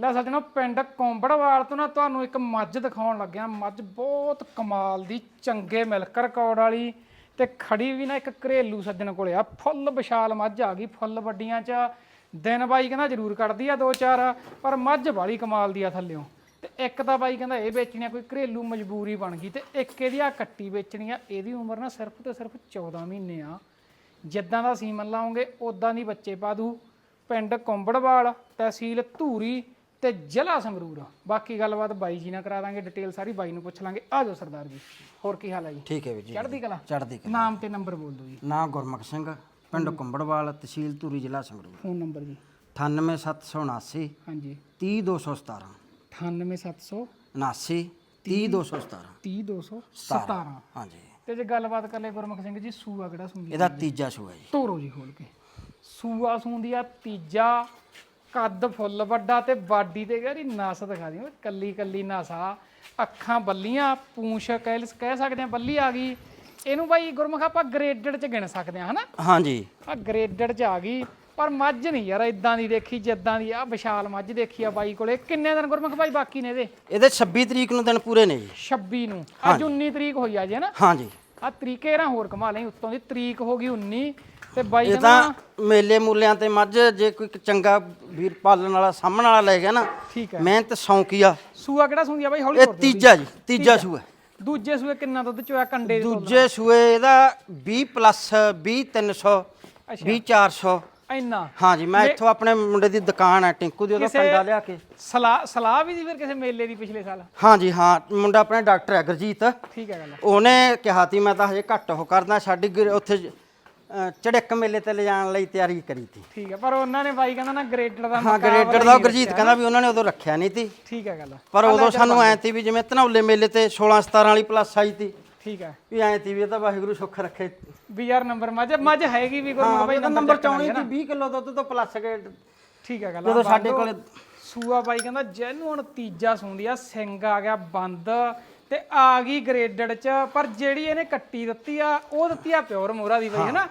ਲੈ ਸੱਜਣੋ ਪਿੰਡ ਕੋਂਬੜਵਾਲ ਤੋਂ ਨਾ ਤੁਹਾਨੂੰ ਇੱਕ ਮੱਝ ਦਿਖਾਉਣ ਲੱਗਿਆ। ਮੱਝ ਬਹੁਤ ਕਮਾਲ ਦੀ, ਚੰਗੇ ਮਿਲਕ ਰਿਕਾਰਡ ਵਾਲੀ ਤੇ ਖੜੀ ਵੀ ਨਾ ਇੱਕ ਘਰੇਲੂ ਸੱਜਣ ਕੋਲੇ ਆ। ਫੁੱਲ ਵਿਸ਼ਾਲ ਮੱਝ ਆ ਗਈ ਫੁੱਲ ਵੱਡੀਆਂ ਚ। ਦਿਨ ਬਾਈ ਕਹਿੰਦਾ ਜ਼ਰੂਰ ਕੱਢਦੀ ਆ ਦੋ ਚਾਰ, ਪਰ ਮੱਝ ਵਾਲੀ ਕਮਾਲ ਦੀ ਆ ਥੱਲਿਓਂ। ਤੇ ਇੱਕ ਤਾਂ ਬਾਈ ਕਹਿੰਦਾ ਇਹ ਵੇਚਣੀ ਆ, ਕੋਈ ਘਰੇਲੂ ਮਜਬੂਰੀ ਬਣ ਗਈ ਤੇ ਇੱਕ ਇਹਦੀ ਆ ਕੱਟੀ ਵੇਚਣੀ ਆ। ਇਹਦੀ ਉਮਰ ਨਾ ਸਿਰਫ ਤੇ ਸਿਰਫ 14 ਮਹੀਨੇ ਆ। ਜਿੱਦਾਂ ਦਾ ਸੀਮਨ ਲਾਉਂਗੇ ਉਦਾਂ ਦੀ ਬੱਚੇ ਪਾ ਦੂ। ਪਿੰਡ ਕੋਂਬੜਵਾਲ, ਤਹਿਸੀਲ ਧੂਰੀ ਤੇ ਜ਼ਿਲ੍ਹਾ ਸੰਗਰੂਰ। ਬਾਕੀ ਗੱਲਬਾਤ ਬਾਈ ਜੀ ਨਾਲ ਕਰਾ ਦਾਂਗੇ ਡਿਟੇਲ ਸਾਰੀ ਬਾਈ ਨੂੰ ਪੁੱਛ ਲਾਂਗੇ। ਆ ਜਾਓ ਸਰਦਾਰ ਜੀ ਹੋਰ ਕੀ ਹਾਲ ਹੈ ਜੀ? ਠੀਕ ਹੈ ਵੀਰ ਜੀ। ਚੜ੍ਹਦੀ ਕਲਾ? ਚੜ੍ਹਦੀ ਕਲਾ। ਨਾਮ ਤੇ ਨੰਬਰ ਬੋਲ ਦਿਓ ਜੀ। ਨਾਂ ਗੁਰਮੁਖ ਸਿੰਘ ਪਿੰਡ ਕੁੰਬੜਵਾਲ ਤਹਿਸੀਲ ਧੂਰੀ ਜ਼ਿਲ੍ਹਾ ਸੰਗਰੂਰ। ਫੋਨ ਨੰਬਰ ਜੀ। 98779 ਹਾਂਜੀ। 30217 98700 79 30217 30217 ਹਾਂਜੀ। ਤੇ ਜੇ ਗੱਲਬਾਤ ਕਰ ਲੈ ਗੁਰਮੁਖ ਸਿੰਘ ਜੀ ਸੂਆ ਕਿਹੜਾ ਸੁਣਦੀ ਇਹਦਾ ਤੀਜਾ ਸੂਆ ਜੀ। ਤੋਰੋ ਜੀ ਖੋਲ ਕੇ। ਸੂਆ ਸੂੰਦੀ ਆ ਤੀਜਾ ਕੱਦ ਫੁੱਲ ਵੱਡਾ ਤੇ ਬਾਡੀ ਤੇ ਗਾਰੀ ਨਸ ਦਿਖਾ ਦਿਓ ਕੱਲੀ ਕੱਲੀ ਨਸ ਆ ਅੱਖਾਂ ਬੱਲੀਆਂ ਪੂੰਛ ਕਹਿ ਕਹਿ ਸਕਦੇ ਆ ਬੱਲੀ ਆ ਗਈ। ਇਹਨੂੰ ਬਾਈ ਗੁਰਮੁਖ ਆਪਾਂ ਗ੍ਰੇਡਡ ਚ ਗਿਣ ਸਕਦੇ ਆ ਹਨਾ? ਹਾਂਜੀ। ਆ ਗ੍ਰੇਡਡ ਚ ਆ ਗਈ ਪਰ ਮੱਝ ਨਹੀਂ ਯਾਰ ਇਦਾਂ ਦੀ ਦੇਖੀ ਜਿੱਦਾਂ ਦੀ ਆ ਵਿਸ਼ਾਲ ਮੱਝ ਦੇਖੀ ਆ ਬਾਈ ਕੋਲੇ। ਕਿੰਨੇ ਦਿਨ ਗੁਰਮੁਖ ਬਾਈ ਬਾਕੀ ਨੇ ਇਹਦੇ? ਇਹਦੇ 26 ਤਰੀਕ ਨੂੰ ਦਿਨ ਪੂਰੇ ਨੇ ਜੀ। 26 ਨੂੰ। ਅੱਜ 19 ਤਰੀਕ ਹੋਈ ਆ ਜੀ ਹਨਾ? ਹਾਂਜੀ। ਆ ਤਰੀਕੇ ਨਾ ਹੋਰ ਕਮਾ ਲਈ ਉੱਤੋਂ ਦੀ ਤਰੀਕ ਹੋ ਗਈ 19 ਤੇ ਬਾਈ ਇਹ ਤਾਂ ਮੇਲੇ ਮੂਲਿਆਂ ਤੇ ਮੱਝ ਜੇ ਕੋਈ ਚੰਗਾ ਵੀਰ ਪਾਲਣ ਵਾਲਾ ਸਾਹਮਣ ਵਾਲਾ ਲੈ ਗਿਆ ਨਾ ਠੀਕ ਹੈ। ਮਿਹਨਤ ਸੌਂਕੀ ਆ। ਸੂਆ ਕਿਹੜਾ ਸੁਣਦੀ ਆ ਬਾਈ? ਹੌਲੀ ਇਹ ਦਿਓ ਤੀਜਾ ਜੀ ਤੀਜਾ ਸੂਆ। ਦੂਜੇ ਸੂਏ ਕਿੰਨਾ ਦੁੱਧ ਚੋਇਆ? ਕੰਡੇ ਦੀ ਦੂਜੇ ਸੂਏ ਇਹਦਾ 20 ਪਲੱਸ 20 300 20 400 ਇੰਨਾ। ਹਾਂਜੀ ਮੈਂ ਇੱਥੋਂ ਆਪਣੇ ਮੁੰਡੇ ਦੀ ਦੁਕਾਨ ਹੈ ਟਿੰਕੂ ਦੀ ਉਹਦਾ ਕਿਸੇ- ਕੰਡਾ ਲਿਆ ਕੇ। ਸਲਾਹ ਸਲਾਹ ਵੀ ਦੀ ਫਿਰ ਕਿਸੇ ਮੇਲੇ ਦੀ ਪਿਛਲੇ ਸਾਲ? ਹਾਂਜੀ ਹਾਂ ਮੁੰਡਾ ਆਪਣੇ ਡਾਕਟਰ ਹੈ ਗੁਰਜੀਤ। ਠੀਕ ਹੈ ਗੱਲ ਉਹਨੇ ਕਿਹਾ ਤੀ ਮੈਂ ਤਾਂ ਹਜੇ ਘੱਟ ਉਹ ਕਰਦਾ ਸਾਡੀ ਗੁਰ- ਉੱਥੇ ਚੜਿੱਕ ਮੇਲੇ ਤੇ ਲਿਜਾਣ ਲਈ ਤਿਆਰੀ ਕਰੀ ਤੀ। ਠੀਕ ਹੈ ਪਰ ਉਹਨਾਂ ਨੇ ਬਾਈ ਕਹਿੰਦਾ ਨਾ ਗ੍ਰੇਡਰ ਦਾ ਹਾਂ ਮੁਕਾਬਲਾ ਦਾ ਉਹ ਗੁਰਜੀਤ। ਕਹਿੰਦਾ ਵੀ ਉਹਨਾਂ ਨੇ ਉਦੋਂ ਰੱਖਿਆ ਨਹੀਂ ਤੀ। ਠੀਕ ਹੈ ਗੱਲ। ਪਰ ਉਦੋਂ ਸਾਨੂੰ ਐ ਤੀ ਵੀ ਜਿਵੇਂ ਧਨੌਲੇ ਮੇਲੇ ਤੇ 16 17 ਵਾਲੀ ਪਲੱਸ ਆਈ ਤੀ ਠੀਕ ਹੈ ਵੀ ਐ ਤੀ ਵੀ ਇਹ ਤਾਂ ਵਾਹਿਗੁਰੂ ਸੁੱਖ ਰੱਖੇ। ਵੀ ਯਾਰ ਨੰਬਰ ਮੱਝ ਮੱਝ ਹੈਗੀ ਵੀ ਗੁਰਮੁਖ ਹਾਂ ਬਾਈ ਇਹਦਾ ਨੰਬਰ ਚਾਉਣੀ ਤੀ 20 ਕਿਲੋ ਦੁੱਧ ਤੋਂ ਪਲੱਸ ਗਏ ਠੀਕ ਹੈ ਗੱਲ ਜਦੋਂ ਸਾਡੇ ਕੋਲੇ ਸੂਆ ਬਾਈ ਕਹਿੰਦਾ ਜੈਨੂਨ ਤੀਜਾ ਸੁੰਦੀ ਆ ਸਿੰਘ ਆ ਗਿਆ ਬੰਦ। ਤੇ ਆ ਗਈ ਗ੍ਰੇਡਡ ਚ ਪਰ ਜਿਹੜੀ ਇਹਨੇ ਕੱਟੀ ਦਿੱਤੀ ਆ ਉਹ ਦਿੱਤੀ ਆ ਪਿਓਰ ਮੋਰਾ ਦੀ ਬਾਈ ਹੈਨਾ?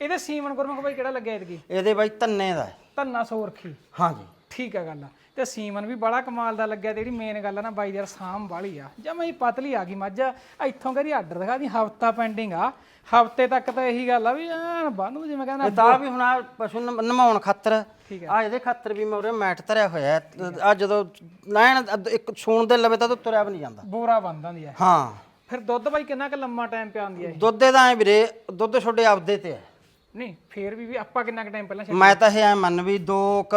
ਇਹਦੇ ਸੀਮਨ ਗੁਰਮੁਖ ਬਾਈ ਕਿਹੜਾ ਲੱਗਿਆ ਇਤਕੀ ਇਹਦੇ ਬਾਈ ਧੰਨੇ ਦਾ ਹੈ। ਧੰਨਾ ਸੋਰਖੀ ਹਾਂਜੀ। ਠੀਕ ਹੈ ਗੱਲ ਤੇ ਸੀਮਨ ਵੀ ਬੜਾ ਕਮਾਲ ਦਾ ਲੱਗਿਆ ਤੇ ਜਿਹੜੀ ਮੇਨ ਗੱਲ ਆ ਨਾ ਬਾਈ ਯਾਰ ਸਾਮ ਵਾਲੀ ਆ। ਜਮਾ ਹੀ ਪਤਲੀ ਆ ਗਈ ਮੱਝ ਇੱਥੋਂ ਕਰੀ ਆਰਡਰ ਦਿਖਾ ਦੀ ਹਫਤਾ ਪੈਂਡਿੰਗ ਆ। ਹਫ਼ਤੇ ਤੱਕ ਤਾਂ ਇਹੀ ਗੱਲ ਆ ਵੀ ਐਨ ਬੰਨੂ ਜਿਵੇਂ ਕਹਿੰਦਾ ਤਾਂ ਵੀ ਹੁਣ ਪਸ਼ੂ ਨਮ- ਨਮਾਉਣ ਖਾਤਰ। ਆ। ਇਹਦੇ ਖਾਤਰ ਵੀ ਮੈਂ ਉਰੇ ਮੈਟ ਧਰਿਆ ਹੋਇਆ ਆ ਜਦੋਂ ਲੈਣ ਇੱਕ ਸੂਣ ਦੇ ਲਵੇ ਤਾਂ ਤੁਰਿਆ ਵੀ ਨਹੀਂ ਜਾਂਦਾ। ਬੋਰਾ ਬੰਦਾਂ ਦੀ ਆ ਹਾਂ। ਫਿਰ ਦੁੱਧ ਬਾਈ ਕਿੰਨਾ ਕੁ ਲੰਮਾ ਟਾਈਮ ਪਿਆਉਂਦੀ ਆ ਇਹ? ਦੁੱਧ ਇਹਦਾ ਐ ਵੀਰੇ ਦੁੱਧ ਛੋਡੇ ਆਪਦੇ ਤੇ ਹੈ। ਨਹੀਂ ਫੇਰ ਵੀ ਵੀ ਆਪਾਂ ਕਿੰਨਾ ਕੁ ਟਾਈਮ ਪਹਿਲਾਂ ਮੈਂ ਤਾਂ ਇਹ ਐ ਮੰਨ ਵੀ ਦੋ ਕ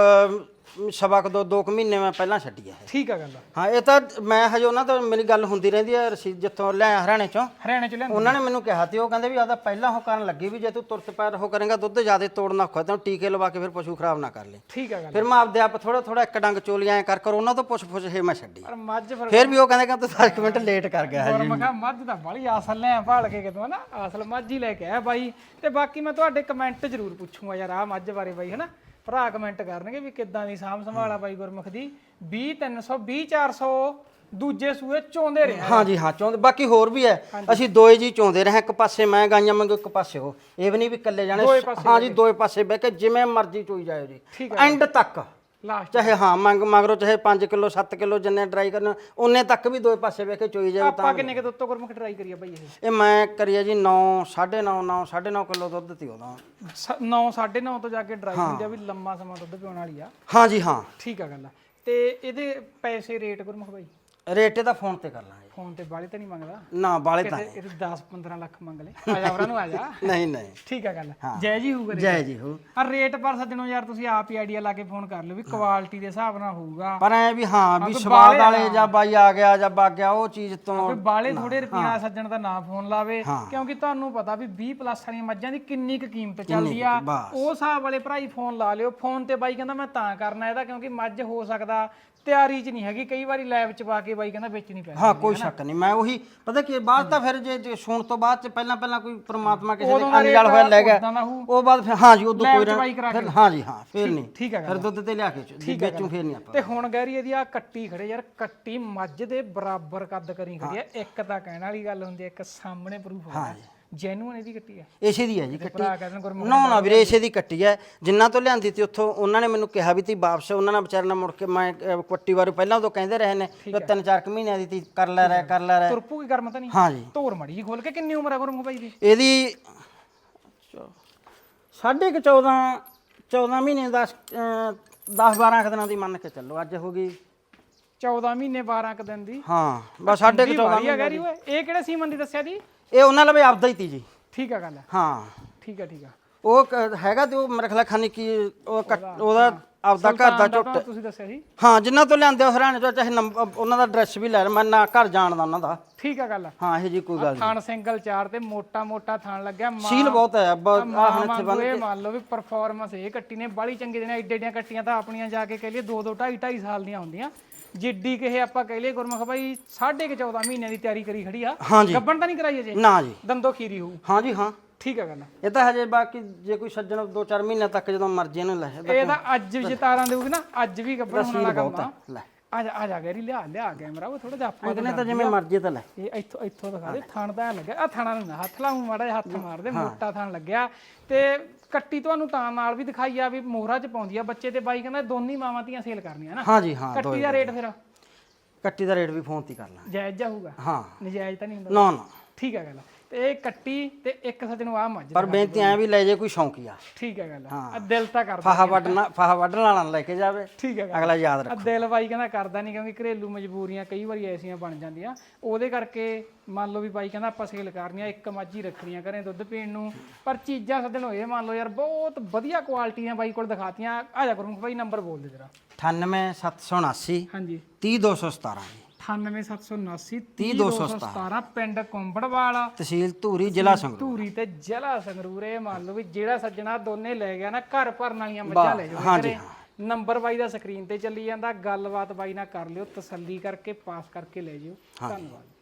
ਸਵਾ ਕੁ ਦੋ ਦੋ ਕੁ ਮਹੀਨੇ ਮੈਂ ਪਹਿਲਾਂ ਛੱਡੀ ਹੈ ਠੀਕ ਆ ਗੱਲ ਹਾਂ ਇਹ ਤਾਂ ਮੈਂ ਹਜੇ ਉਹਨਾਂ ਤੋਂ ਮੇਰੀ ਗੱਲ ਹੁੰਦੀ ਰਹਿੰਦੀ ਹੈ ਰਸੀਦ ਜਿੱਥੋਂ ਲੈ ਹਰਿਆਣੇ ਚੋਂ। ਹਰਿਆਣੇ ਚ ਲਿਆਂਦੀ। ਉਹਨਾਂ ਨੇ ਮੈਨੂੰ ਕਿਹਾ ਤੇ ਉਹ ਕਹਿੰਦੇ ਵੀ ਆਦਾ ਪਹਿਲਾਂ ਉਹ ਕਰਨ ਲੱਗੀ ਵੀ ਜੇ ਤੂੰ ਤੁਰਤ ਪੈਰ ਉਹ ਕਰੇਗਾ ਦੁੱਧ ਜ਼ਿਆਦਾ ਤੋੜਨਾ ਔਖਾ ਟੀਕੇ ਲਵਾ ਕੇ ਫਿਰ ਪਸ਼ੂ ਖਰਾਬ ਨਾ ਕਰ ਲੈ। ਠੀਕ ਆ ਗੱਲ ਫਿਰ ਮੈਂ ਆਪਦੇ ਆਪ ਥੋੜਾ ਥੋੜਾ ਇੱਕ ਡੰਗ ਚੋਲੀਆਂ ਐਂ ਕਰ ਕਰ ਉਹਨਾਂ ਤੋਂ ਪੁੱਛ ਪੁੱਛ ਹੀ ਮੈਂ ਛੱਡੀ ਪਰ ਮੱਝ ਫਿਰ ਫਿਰ ਵੀ ਉਹ ਕਹਿੰਦੇ ਕਿ ਤੂੰ 10 ਮਿੰਟ ਲੇਟ ਕਰ ਗਿਆ ਹੈ ਹੋਰ ਮੈਂ ਕਿਹਾ ਮੱਝ ਦਾ ਬੜੀ ਆਸਲ ਲੈ ਭਾਲ ਕੇ ਕਿਤੋਂ ਨਾ ਅਸਲ ਮੱਝ ਹੀ ਲੈ ਕੇ ਆਇਆ ਬਾਈ। ਤੇ ਬਾਕੀ ਮੈਂ ਤੁਹਾਡੇ ਕਮੈਂਟ ਜ਼ਰੂਰ ਪੁੱਛੂੰਗਾ ਯਾਰ ਆ ਮੱਝ ਬਾਰੇ ਬਾਈ ਹਨਾ? ਭਰਾ ਕਮੈਂਟ ਕਰਨਗੇ ਵੀ ਕਿੱਦਾਂ ਦੀ ਸਾਂਭ ਸੰਭਾਲਾ ਬਾਈ ਗੁਰਮੁਖ ਦੀ। 20 300 20 400 ਦੂਜੇ ਸੂਏ ਚੋਂਦੇ ਰਹੇ। ਹਾਂਜੀ ਹਾਂ ਚਾਹੁੰਦੇ ਬਾਕੀ ਹੋਰ ਵੀ ਹੈ। ਅਸੀਂ ਦੋਏ ਜੀ ਚਾਹੁੰਦੇ ਰਹੇ ਇੱਕ ਪਾਸੇ ਮੈਂ ਗਾਈਆਂ ਮੰਗੋ ਇੱਕ ਪਾਸੇ ਉਹ। ਇਹ ਵੀ ਨਹੀਂ ਵੀ ਇਕੱਲੇ ਜਾਣੇ ਹਾਂਜੀ ਦੋਏ ਪਾਸੇ ਬਹਿ ਕੇ ਜਿਵੇਂ ਮਰਜ਼ੀ ਚੋਈ ਜਾਇਓ ਜੀ। ਐਂਡ ਤੱਕ। ਲਾਸਟ ਚਾਹੇ ਹਾਂ ਮੰਗ ਮਗਰੋਂ ਚਾਹੇ 5 ਕਿਲੋ 7 ਕਿਲੋ ਜਿੰਨੇ ਡਰਾਈ ਕਰਨ ਉਹਨੇ ਤੱਕ ਵੀ ਦੋਏ ਪਾਸੇ ਬਹਿ ਕੇ ਚੋਈ ਜਾਓ ਤਾਂ ਆਪਾਂ ਕਿੰਨੇ ਕਿ ਦੁੱਧ ਤੋਂ ਗੁਰਮੁਖ ਟਰਾਈ ਕਰੀਏ ਬਾਈ ਇਹ? ਇਹ ਮੈਂ ਕਰੀਆ ਜੀ 9 9.5 9 9.5 ਕਿਲੋ ਦੁੱਧ ਤੀ ਉਹਦਾ। 9 9.5 ਤੋਂ ਜਾ ਕੇ ਡਰਾਈ ਹੁੰਦੀ ਆ ਵੀ ਲੰਮਾ ਸਮਾਂ ਦੁੱਧ ਪਿਉਣ ਵਾਲੀ ਆ। ਹਾਂਜੀ ਹਾਂ। ਠੀਕ ਆ ਗੱਲ ਤੇ ਇਹਦੇ ਪੈਸੇ ਰੇਟ ਗੁਰਮੁਖ ਬਾਈ? ਰੇਟ ਇਹਦਾ ਫੋਨ ਤੇ ਕਰ ਲਾਂਗੇ। ਫੋਨ ਤੇ ਬਾਲੇ ਤਾਂ ਨਹੀਂ ਮੰਗਦਾ? ਨਾ ਬਾਲੇ ਤਾਂ ਇਹ 10 15 ਲੱਖ ਮੰਗ ਲੈ ਆ ਜਾ ਉਹਨਾਂ ਨੂੰ ਆ ਜਾ। ਨਹੀਂ ਨਹੀਂ। ਠੀਕ ਆ ਗੱਲ। ਜੈ ਜੀ ਹੋਊਗਾ। ਜੈ ਜੀ ਹੋ ਆ ਰੇਟ ਪਰ ਸੱਜਣੋ ਯਾਰ ਤੁਸੀਂ ਆਪ ਹੀ ਆਈਡੀਆ ਲਾ ਕੇ ਫੋਨ ਕਰ ਲਿਓ ਵੀ ਕੁਆਲਿਟੀ ਦੇ ਹਿਸਾਬ ਨਾਲ ਹੋਊਗਾ। ਪਰ ਐ ਵੀ ਹਾਂ ਵੀ ਸਵਾਦ ਵਾਲੇ ਜਾਂ ਬਾਈ ਆ ਗਿਆ ਜਾਂ ਵਗ ਗਿਆ ਉਹ ਚੀਜ਼ ਤੋਂ ਕੋਈ ਬਾਲੇ ਥੋੜੇ ਰੁਪਈਆ ਸੱਜਣ ਦਾ ਨਾ ਫੋਨ ਲਾਵੇ ਕਿਉਂਕਿ ਤੁਹਾਨੂੰ ਪਤਾ ਵੀ 20 ਪਲੱਸ ਵਾਲੀਆਂ ਮੱਝਾਂ ਦੀ ਕਿੰਨੀ ਕੁ ਕੀਮਤ ਚੱਲਦੀ ਆ। ਉਹ ਹਿਸਾਬ ਵਾਲੇ ਭਰਾਈ ਫੋਨ ਲਾ ਲਿਓ। ਫੋਨ ਤੇ ਬਾਈ ਕਹਿੰਦਾ ਮੈਂ ਤਾਂ ਕਰਨਾ ਇਹਦਾ ਕਿਉਂਕਿ ਮੱਝ ਹੋ ਸਕਦਾ ਤਿਆਰੀ 'ਚ ਨਹੀਂ ਹੈਗੀ ਕਈ ਵਾਰੀ ਲੈਬ 'ਚ ਪਾ ਕੇ ਬਾਈ ਕਹਿੰਦਾ ਵੇਚਣੀ ਪੈ ਹਾਂ ਕੋਈ ਸ਼ੱਕ ਨਹੀਂ ਮੈਂ ਉਹੀ ਪਤਾ ਕੀ ਹੈ, ਬਾਅਦ ਤਾਂ ਫਿਰ ਜੇ ਜੇ ਸੁਣ ਤੋਂ ਬਾਅਦ ਚ ਪਹਿਲਾਂ ਪਹਿਲਾਂ ਕੋਈ ਪ੍ਰਮਾਤਮਾ ਕਿਸੇ ਉਦੋਂ ਦੇ ਦਾ ਅੰਨ ਜਲ ਰੇਟ ਹੋਇਆ ਲੈ ਗਿਆ। ਉਦਾਂ ਦਾ ਹੋਊ। ਉਹ ਬਾਅਦ ਫਿਰ ਹਾਂ ਜੀ ਉਦੋਂ ਕੋਈ ਚ ਬਾਈ ਕਰਾ ਫਿਰ ਹਾਂ ਜੀ ਹਾਂ ਫਿਰ ਨਹੀਂ। ਠੀਕ ਆ ਫਿਰ ਦੁੱਧ ਤੇ ਲਿਆ ਕੇ ਵੇਚੂ ਫਿਰ ਨਹੀਂ ਆਪਾਂ। ਤੇ ਹੁਣ ਗੈਰੀ ਇਹਦੀ ਆ ਕੱਟੀ ਖੜੇ ਯਾਰ ਕੱਟੀ ਮੱਝ ਦੇ ਬਰਾਬਰ ਕੱਦ ਕਰੀ ਖੜੀ ਆ ਇੱਕ ਤਾਂ ਕਹਿਣ ਵਾਲੀ ਗੱਲ ਹੁੰਦੀ ਆ ਇੱਕ ਸਾਹਮਣੇ ਪ੍ਰੂਫ ਹੁੰਦਾ ਜੈਨੂਨ ਇਹਦੀ ਕੱਟੀ ਹੈ? ਇਸੇ ਦੀ ਹੈ ਜੀ ਕੱਟੀ। ਭਰਾ ਕਹਿੰਦੇ ਗੁਰਮੁਖ ਨਾ ਨਾ ਵੀਰੇ ਇਸੇ ਦੀ ਕੱਟੀ ਹੈ। ਜਿੰਨਾ ਤੋਂ ਲਿਆਂਦੀ ਤੀ ਉੱਥੋਂ ਉਹਨਾਂ ਨੇ ਮੈਨੂੰ ਕਿਹਾ ਵੀ ਤੀ ਵਾਪਸ ਉਹਨਾਂ ਨਾਲ ਵਿਚਾਰ ਨਾਲ ਮੁੜ ਕੇ ਮੈਂ ਅਹ, ਕੱਟੀ ਵਾਰ ਪਹਿਲਾਂ ਤੋਂ ਕਹਿੰਦੇ ਰਹੇ ਨੇ ਕਿ ਤਿੰਨ ਚਾਰ ਕੁ ਮਹੀਨਿਆਂ ਦੀ ਤੀ ਕਰ ਲੈ ਰਿਹਾ ਕਰ ਲੈ ਰਿਹਾ। ਤੁਰਪੂ ਕੀ ਗਰਮ ਤਾਂ ਨਹੀਂ? ਹਾਂ ਜੀ। ਧੋਰ ਮੜੀ ਜੀ ਖੋਲ ਕੇ ਕਿੰਨੀ ਉਮਰ ਹੈ ਗੁਰਮੁਖ ਬਾਈ ਦੀ? ਇਹਦੀ ਸਾਢੇ ਕੁ 14 14 ਮਹੀਨੇ 10 10 12 ਦਿਨਾਂ ਦੀ ਮੰਨ ਕੇ ਚੱਲੋ ਅੱਜ ਹੋ ਗਈ। 14 ਮਹੀਨੇ 12 ਕ ਦਿਨ ਦੀ? ਹਾਂ ਬਸ ਸਾਢੇ ਕੁ 14 ਵਾਰੀ ਆ ਗੈਰੀ ਓਏ। ਇਹ ਕਿਹੜੇ ਸੀਮਨ ਦੀ ਦੱਸਿਆ ਜੀ ਇਹ ਉਹਨਾਂ ਲਵੇ ਆਪਦਾ ਹੀ ਤੀ ਜੀ। ਠੀਕ ਆ ਗੱਲ ਹਾਂ। ਠੀਕ ਆ ਠੀਕ ਆ। ਉਹ ਕ- ਹੈਗਾ ਤੇ ਉਹ ਮੇਰੇ ਖਿਆਲ ਖਾਨੀ ਕੀ ਉਹ ਕੱਟ- ਉਹਦਾ ਆਪਦਾ ਘਰ ਦਾ ਝੁੱਟ ਤੁਸੀਂ ਦੱਸਿਆ ਸੀ? ਹਾਂ ਜਿੰਨਾ ਤੋਂ ਲਿਆਂਦੇ ਉਹ ਹਰਿਆਣੇ ਤੋਂ ਚਾਹੇ ਉਹਨਾਂ ਦਾ ਐਡਰੈਸ ਵੀ ਲੈ ਲੈ ਮੈਂ ਨਾ ਘਰ ਜਾਣਦਾ ਉਹਨਾਂ ਦਾ। ਠੀਕ ਆ ਗੱਲ ਹਾਂ ਇਹ ਜੀ ਕੋਈ ਗੱਲ ਨਹੀਂ। ਥਾਣ ਸਿੰਗਲ ਚਾਰ ਤੇ ਮੋਟਾ ਮੋਟਾ ਥਾਣ ਲੱਗਿਆ ਮਾਂ ਸੀਲ ਬਹੁਤ ਹੈ ਬ- ਆਹ ਹੁਣ ਇੱਥੇ ਵਾਂਗੂ ਇਹ ਮੰਨ ਲਓ ਵੀ ਪਰਫਾਰਮੈਂਸ ਇਹ ਕੱਟੀ ਨੇ ਬਾਲੀ ਚੰਗੇ ਦਿਨ ਏਡੇ ਏਡੀਆਂ ਕੱਟੀਆਂ ਤਾਂ ਆਪਣੀਆਂ ਜਾ ਕੇ ਕਹਿ ਲਈਏ 2 2 2.5 2.5 ਸਾਲ ਦੀਆਂ ਹੁੰਦੀਆਂ। ਜਿੱਡੀ ਕਿਹੇ ਆਪਾਂ ਕਹਿ ਲਈਏ ਗੁਰਮੁਖ ਬਾਈ ਸਾਢੇ ਕੁ 14 ਮਹੀਨਿਆਂ ਦੀ ਤਿਆਰੀ ਕਰੀ ਖੜੀ ਆ। ਹਾਂ ਜੀ। ਗੱਬਣ ਤਾਂ ਨਹੀਂ ਕਰਾਈ ਅਜੇ? ਨਾ ਜੀ। ਦੰਦੋ ਖੀਰੀ ਹੋਊ। ਹਾਂ ਜੀ ਹਾਂ। ਠੀਕ ਆ ਗੱਲ ਇਹ ਤਾਂ ਹਜੇ ਬਾਕੀ ਜੇ ਕੋਈ ਸੱਜਣ 2-4 ਮਹੀਨੇ ਤੱਕ ਜਦੋਂ ਮਰਜ਼ੀ ਇਹਨੂੰ ਲੈ ਇਹ ਤਾਂ ਅੱਜ ਵੀ ਜਤਾਰਾਂ ਦੇਊਗੀ ਨਾ ਅੱਜ ਵੀ ਗੱਬਣ ਹੋਣ ਵਾਲਾ ਕੰਮ ਆ। ਹੈ ਲੈ। ਆ ਜਾ ਆ ਜਾ ਗੈਰੀ ਲਿਆ ਲਿਆ ਕੈਮਰਾ ਉਹ ਥੋੜਾ ਜਿਹਾ ਆਪਾਂ ਇਹਨੇ ਤਾਂ ਜਿਵੇਂ ਮਰਜ਼ੀ ਤਾਂ ਲੈ। ਇਹ ਇੱਥੋਂ ਇੱਥੋਂ ਦਿਖਾ ਦੇ ਥਣ ਦਾ ਲੱਗਿਆ। ਆ ਥਣਾ ਨੂੰ ਹੱਥ ਲਾਉਂ ਮਾੜਾ ਜਿਹਾ ਹੱਥ ਮਾਰ ਦੇ ਮੋਟਾ ਥਣ ਲੱਗਿਆ। ਤੇ ਕੱਟੀ ਤੁਹਾਨੂੰ ਤਾਂ ਨਾਲ ਵੀ ਦਿਖਾਈ ਆ ਵੀ ਮੋਹਰਾ ਚ ਪਾਉਂਦੀ ਆ। ਬੱਚੇ ਤੇ ਬਾਈ ਕਹਿੰਦਾ ਦੋਨੀ ਮਾਵਾਂ ਧੀਆਂ ਸੇਲ ਕਰਨੀਆਂ ਨਾ। ਹਾਂ ਜੀ ਹਾਂ ਕੱਟੀ ਦਾ ਰੇਟ ਫਿਰ? ਕੱਟੀ ਦਾ ਰੇਟ ਵੀ ਫੋਨ ਤੇ ਹੀ ਕਰ ਲਾਂ ਜਾਇਜ਼ ਜਾ ਹੋਊਗਾ ਹਾਂ। ਨਜਾਇਜ਼ ਤਾਂ ਨਹੀਂ ਹੁੰਦਾ। ਨਾ ਨਾ। ਠੀਕ ਹੈ ਗੱਲ ਤੇ ਇਹ ਕੱਟੀ ਤੇ ਇੱਕ ਸੱਜਣ ਨੂੰ ਆ ਮੱਝ ਪਰ ਬੇਨਤੀ ਐ ਵੀ ਲੈ ਜੇ ਕੋਈ ਸ਼ੌਂਕੀਆ ਠੀਕ ਹੈ ਗੱਲ। ਆ ਦਿਲ ਤਾਂ ਕਰਦਾ ਫਾਹਾ ਵੱਢਣਾ ਫਾਹਾ ਵੱਢਣ ਵਾਲਾ ਨਾ ਲੈ ਕੇ ਜਾਵੇ। ਠੀਕ ਹੈ ਗੱਲ। ਅਗਲਾ ਯਾਦ ਆ ਰੱਖ। ਦਿਲ ਬਾਈ ਕਹਿੰਦਾ ਕਰਦਾ ਨਹੀਂ ਕਿਉਂਕਿ ਘਰੇਲੂ ਮਜਬੂਰੀਆਂ ਕਈ ਵਾਰੀ ਐਸੀਆਂ ਬਣ ਜਾਂਦੀਆਂ। ਉਹਦੇ ਕਰਕੇ ਮੰਨ ਲਓ ਵੀ ਬਾਈ ਕਹਿੰਦਾ ਆਪਾਂ ਸੇਲ ਕਰਨੀਆਂ ਇੱਕ ਮੱਝ ਹੀ ਰੱਖਣੀਆਂ ਘਰੇ ਦੁੱਧ ਪੀਣ ਨੂੰ। ਪਰ ਚੀਜ਼ਾਂ ਸੱਜਣ ਹੋਏ ਮੰਨ ਲਓ ਯਾਰ ਬਹੁਤ ਵਧੀਆ ਕੁਆਲਿਟੀਆਂ ਬਾਈ ਕੋਲ ਦਿਖਾਤੀਆਂ। ਆ ਜਾ ਗੁਰਮੁਖ ਬਾਈ ਨੰਬਰ ਬੋਲ ਦੇ ਜਰਾ। 98779 ਹਾਂਜੀ। 30217 ਜੀ। 98779 30217 30217 ਪਿੰਡ ਕੁੰਬੜਵਾਲ। ਤਹਿਸੀਲ ਧੂਰੀ ਜ਼ਿਲ੍ਹਾ ਸੰਗਰੂਰ। ਧੂਰੀ ਤੇ ਜ਼ਿਲ੍ਹਾ ਸੰਗਰੂਰ ਇਹ ਮੰਨ ਲਓ ਵੀ ਜਿਹੜਾ ਸੱਜਣਾ ਦੋਨੇ ਲੈ ਗਿਆ ਨਾ ਘਰ ਭਰਨ ਵਾਲੀਆਂ ਮੱਝਾਂ ਲੈ ਜਾਓ। ਹਾਂਜੀ, ਨੰਬਰ ਬਾਈ ਦਾ ਸਕਰੀਨ ਤੇ ਚੱਲੀ ਜਾਂਦਾ ਗੱਲਬਾਤ ਬਾਈ ਨਾਲ ਕਰ ਲਿਓ ਤਸੱਲੀ ਕਰਕੇ ਪਾਸ ਕਰਕੇ ਲੈ ਜਿਓ। ਧੰਨਵਾਦ।